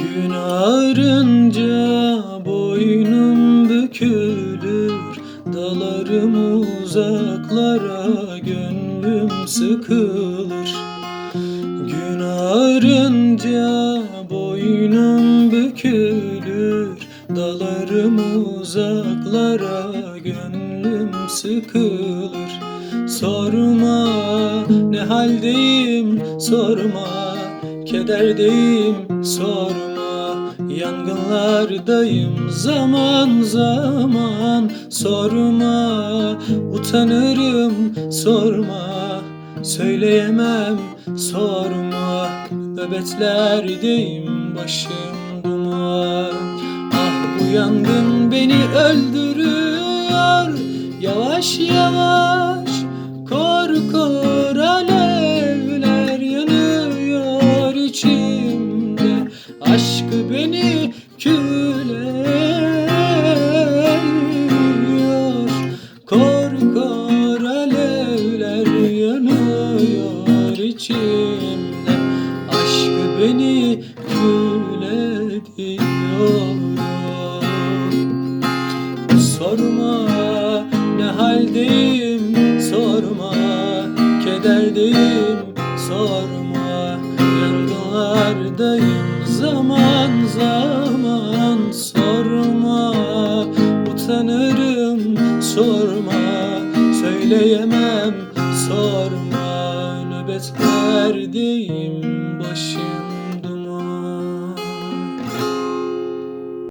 Gün ağarınca boynum bükülür Dalarım uzaklara gönlüm sıkılır. Gün ağarınca boynum bükülür Dalarım uzaklara gönlüm sıkılır. Sorma ne haldeyim sorma Kederdeyim sorma. Yangınlardayım zaman zaman. Sorma utanırım sorma. Söyleyemem sorma. Nöbetlerdeyim başım duman Ah bu yangın beni öldürüyor. Yavaş yavaş Aşkı beni küleniyor Kor kor alevler yanıyor içimde. Aşkı beni kül ediyor Sorma ne haldeyim sorma Kederdeyim sorma Yangınlardayım zaman zaman Sorma. Utanırım sorma. Söyleyemem sorma. Nöbetlerdeyim başım